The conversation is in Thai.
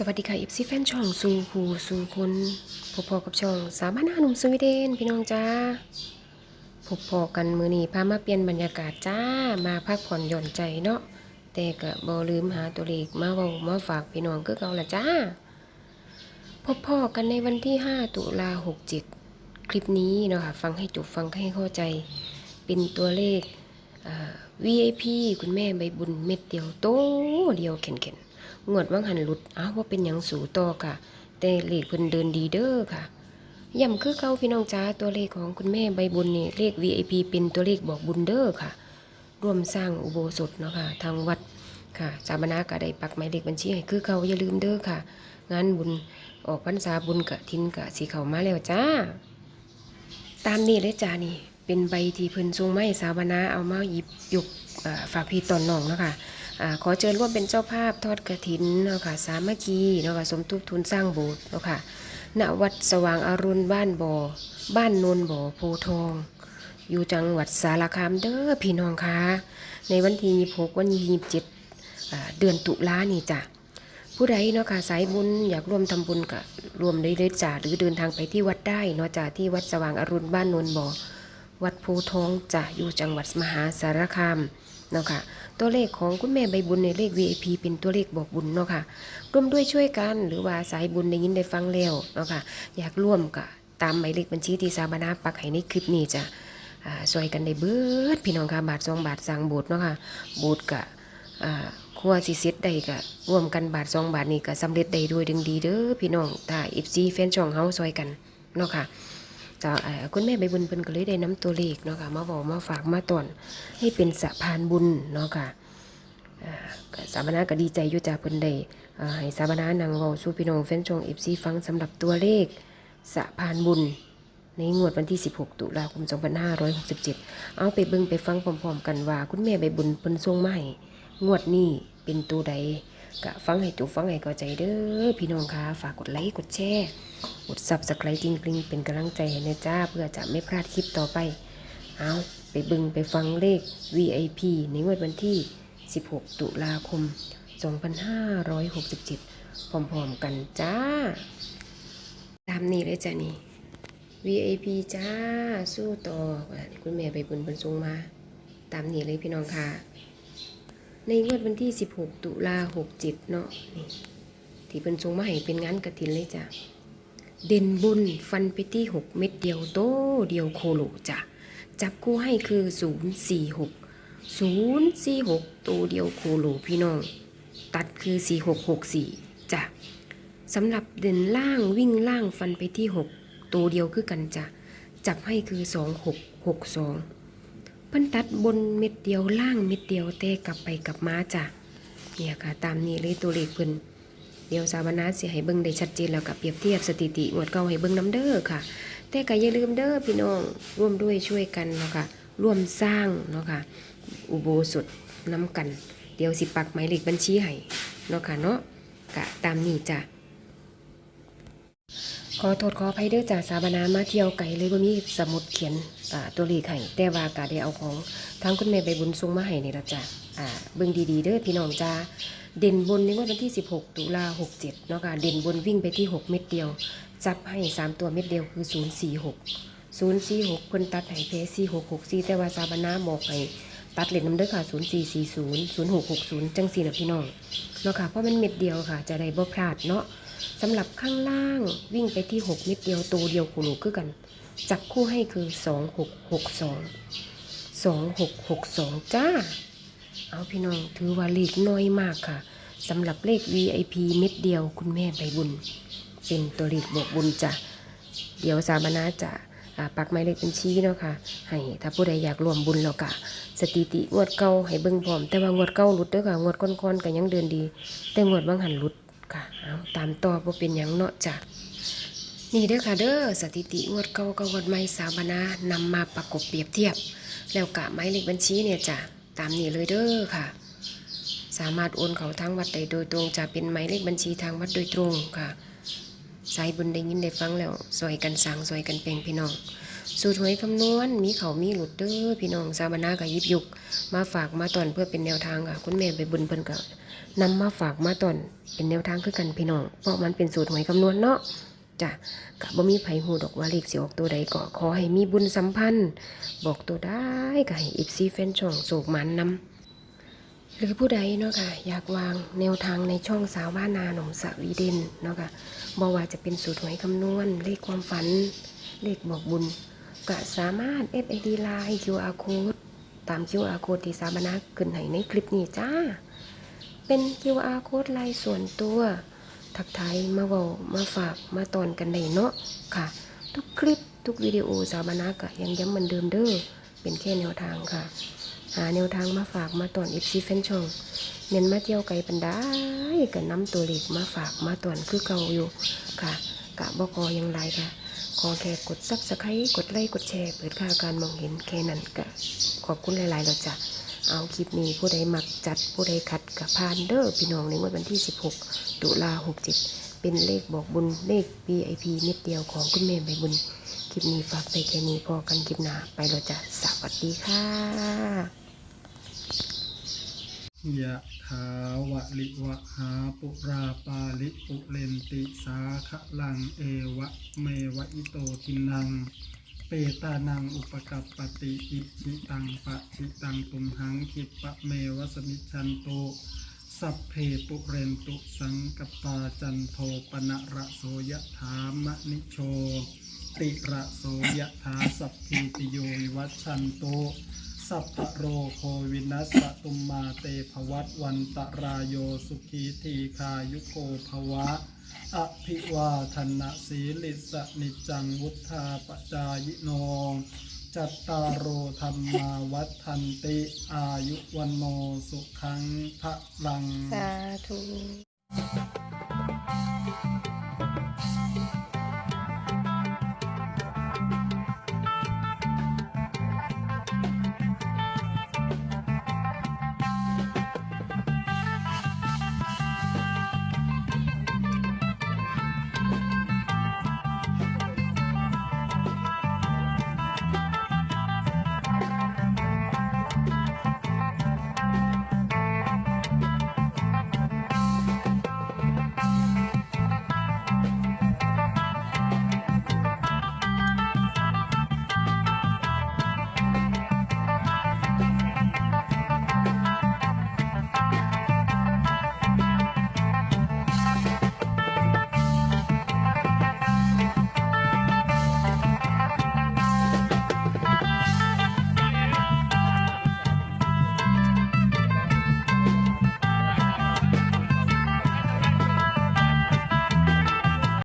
สวัสดีค่ะเอฟซีแฟนช่องสู่ผู้สู่คนพบพอกับช่องสามพันห้าหนุ่มสวีเดนพี่น้องจ้าพบพอกันมือนี้พามาเปลี่ยนบรรยากาศจ้ามาพักผ่อนหย่อนใจเนาะแต่ก็บ่ลืมหาตัวเลขมาเว้ามาฝากพี่น้องคือเก่าละจ้า พบพอกันในวันที่ 5 ตุลา67คลิปนี้เนาะค่ะฟังให้จบฟังให้เข้าใจ เป็นตัวเลขอ่า VIP คุณแม่ใบบุญเม็ดเดียวโตเดียวเข็นๆ งวดว่างหันหลุดอ้าวว่าเป็นหยังสูต่อค่ะ แต่เลขเพิ่นเดินดีเด้อค่ะย้ำคือเก่าพี่น้องจ้าตัวเลขของคุณแม่ใบบุญนี่เลข VIP เป็นตัวเลขบอกบุญเด้อค่ะ ร่วมสร้างอุโบสถเนาะค่ะ ทางวัดค่ะสามนาก็ได้ปักหมายเลขบัญชีให้คือเก่าอย่าลืมเด้อค่ะ งานบุญออกพรรษาบุญกะทินกะสีเขามาแล้วจ้า ตามนี้เลยจ้านี่ เป็นใบที่เพิ่นทรงไม้สาวนาเอามาหยิบยกฝากพี่ตอนน้องเนาะค่ะ อขอเชิญร่วมเป็นเจ้าภาพทอดกระถินเนาะค่ะสามัคคีเนาะค่ะสมทบทุนสร้างโบสถ์เนาะค่ะณวัดสว่างอรุณบ้านบ่อ บ้านนนบ่อโพธิ์ทอง อยู่จังหวัดสารคามเด้อพี่น้องคะในวันที่26วันที่27เดือนตุลานี่จ้ะผู้ใดเนาะค่ะสายบุญอยากร่วมทำบุญก็รวมได้เลยจ้ะหรือเดินทางไปที่วัดได้เนาะจ้ะที่วัดสว่างอรุณบ้านนนบ่อวัดโพธิ์ทองจ้ะอยู่จังหวัดมหาสารคาม เนาะค่ะตัวเลขของคุณแม่ใบบุญในเลข VIP เป็นตัวเลขบอกบุญเนาะค่ะร่วมด้วยช่วยกันหรือว่าสายบุญได้ยินได้ฟังแล้วเนาะค่ะอยากร่วมก็ตามหมายเลขบัญชีที่สาบานาปักให้ในคลิปนี้จะอ่าช่วยกันได้เบิดพี่น้องค่ะบาทสองบาทสร้างโบสถ์เนาะค่ะโบสถ์กะอ่าครัวสิเซ็ตได้ก็ร่วมกันบาทสองบาทนี่ก็สำเร็จได้ด้วยดึงดีเด้อพี่น้องถ้า FC แฟนช่องเฮาช่วยกันเนาะค่ะ จาเอ่อคุณแม่ใบบุญเพิ่นก็เลยได้น้ำตัวเลขเนาะค่ะมาบอกมาฝากมาตอนให้เป็นสะพานบุญเนาะค่ะอ่าก็สามนาก็ดีใจอยู่จ้าเพิ่นได้อ่ให้สามนานางเว้าสู่พี่น้องแฟนช่อง FC ฟังสำหรับตัวเลขสะพานบุญ ในงวดวันที่ 16 ตุลาคม 2567 เอาไปเบิ่งไปฟังพร้อมๆกันว่า คุณแม่ใบบุญเพิ่นส่งมาให้งวดนี้เป็นตัวใด ก็ฟังให้จบฟังให้เข้าใจเด้อพี่น้องคะฝากกดไลค์กดแชร์กด subscribe จริงกริงเป็นกำลังใจให้นะจ้าเพื่อจะไม่พลาดคลิปต่อไป เอาไปบึงไปฟังเลข VIP ในงวดวันที่ 16 ตุลาคม 2567 พร้อมๆกันจ้า ตามนี้เลยจ้ะนี่ VIP จ้า สู้ต่อคุณแม่ไปบุญบรรทรงมา ตามนี้เลยพี่น้องค่ะ ในงวดวันที่ 16 ตุลา67 เนาะนี่ที่เพิ่นทรงมาให้เป็นงานกระถินเลยจ้ะ เด่นบุญฟันไปที่ 6 เม็ดเดียวโตเดียวโคโลจ้ะ จับคู่ให้คือ 046 046 ตัวเดียวโคโลพี่น้อง ตัดคือ 4664 จ้ะสำหรับเด่นล่างวิ่งล่างฟันไปที่ 6 ตัวเดียวคือกันจ้ะ จับให้คือ 2662 เพิ่นตัดบนเม็ดเดียวล่างเม็ดเดียวแต่กลับไปกลับมาจ้ะเนี่ยค่ะตามนี้เลยตัวเลขเพิ่นเดี๋ยวสาวนาสิให้เบิ่งได้ชัดเจนแล้วกับเปรียบเทียบสถิติงวดเก่าให้เบิ่งน้ำเด้อค่ะ แต่ก็อย่าลืมเด้อพี่น้องร่วมด้วยช่วยกันเนาะค่ะร่วมสร้างเนาะค่ะอุโบสถน้ำกัน เดี๋ยวสิปักหมายเลขบัญชีให้เนาะค่ะเนาะกะตามนี้จ้ะ ขอโทษขออภัยเด้อจ้าสาวนามาเที่ยวไกลเลยบ่มีสมุดเขียนตัวเลขให้แต่ว่ากะได้เอาของทางคุณแม่ใบบุญส่งมาให้นี่ละจ้ะอ่าเบิ่งดีๆเด้อพี่น้องจ้าเด่นบนในวันที่ 16 ตุลา67เนาะค่ะเด่นบนวิ่งไปที่ 6 เม็ดเดียว จับให้ 3 ตัวเม็ดเดียวคือ 046 046เพิ่นตัดให้เพ4664 แต่ว่าซาบานาบอกให้ตัดเลนน้ำเด้อค่ะ 0440 0660 จังสี่นะพี่น้องเนาะค่ะเพราะมันเม็ดเดียวค่ะจะได้บ่พลาดเนาะ สำหรับข้างล่างวิ่งไปที่ 6 เม็ดเดียวตัวเดียวคูหนูคือกัน จับคู่ให้คือ 2662 2662 จ้า เอาพี่น้องถือว่าเลขน้อยมากค่ะสำหรับเลข VIP เม็ดเดียวคุณแม่ใบบุญ เป็นตัวเลขบอกบุญจ้ะเดี๋ยวสามนาจะปักหมายเลขบัญชีเนาะค่ะ ให้ถ้าผู้ใดอยากรวมบุญแล้วก็สถิติงวดเก่าให้เบิ่งพร้อม แต่ว่างวดเก่าหลุดเด้อค่ะงวดก่อนๆก็ยังเดินดี แต่งวดบางหันหลุด ค่ะเอาตามต่อบ่เป็นหยังเนาะจ้ะนี่เด้อค่ะเด้อสถิติงวดเก่ากับงวดใหม่สามนานำมาประกบเปรียบเทียบ แล้วกะหมายเลขบัญชีเนี่ยจ้ะตามนี้เลยเด้อค่ะ สามารถโอนเขาทางวัดได้โดยตรงจะเป็นหมายเลขบัญชีทางวัดโดยตรงค่ะสายบุญได้ยินได้ฟังแล้วซอยกันสั่งซอยกันแปลงพี่น้อง สูตรหวยคำนวณมีเขามีหลุดเด้อพี่น้องสาบนากับยิบยุก มาฝากมาตอนเพื่อเป็นแนวทางค่ะคุณแม่ไปบุญเพิ่นก็ นำมาฝากมาตอนเป็นแนวทางคือกันพี่น้อง เพราะมันเป็นสูตรหวยคำนวณเนาะจ้ะกะบ่มีไผฮู้ดอกว่าเลขสิออกตัวใดก็ขอให้มีบุญสัมพันธ์ บอกตัวได้ก็ให้ FC แฟนช่องโศกมันนำหรือผู้ใดเนาะค่ะอยากวางแนวทางในช่องสาวบ้านนาหนองสวีเดนเนาะค่ะบ่ว่าจะเป็นสูตรหวยคำนวณ เลขความฝัน เลขบอกบุญก็สามารถ FID Line QR Code ตาม QR Code ที่สามนาขึ้นให้ในคลิปนี้จ้า เป็น QR Code ไลน์ส่วนตัว ทักทายมาเว้ามาฝากมาตอนกันได้เนาะค่ะ ทุกคลิปทุกวิดีโอสาวบานากะยังย้ำเหมือนเดิมเด้อเป็นแค่แนวทางค่ะ หาแนวทางมาฝากมาตอน FC แฟนช่องเน้นมาเที่ยวไกลปันได้ก็นำตัวเลขมาฝากมาตอนคือเก่าอยู่ค่ะ กะบกอยังไรค่ะขอแค่กดซับสไครต์กดไลค์กดแชร์ เปิดค่าการมองเห็นแค่นั้นก็ขอบคุณหลายๆแล้วจ้ะ เอาคลิปนี้ผู้ใดมักจัดผู้ใดขัดกับพานเด้อพี่น้องในงวดวันที่ 16 ตุลา67 เป็นเลขบอกบุญเลข VIP เม็ดเดียวของคุณแม่ใบบุญ คลิปนี้ฝากไปแค่นี้พอกันคลิปหน้าไปแล้วจ้ะสวัสดีค่ะยะถาวะลิวะหาปุราปาลิปุเรนติสาคะลังเอวะเมวะอิโตทินัง เปตานังอุปกัปปติอิชิตังปะชิตังตุมหังคิปะเมวสมิชันโตสัพเพปุเรนตุสังกปาจันโทปนะระโสยะถามะนิโชติระโสยถาสัพพิติโยวิวัชันโตสัพพะโรโควินัสสตุมมาเตภวัตวันตรายโยสุขีทีคายุโกภวะ อภิวาทนะสีลิสนิจังวุธาปจายโน จัตตารโอธรรมาวัฒนติ อายุวันโนสุขังพระลัง สาธุ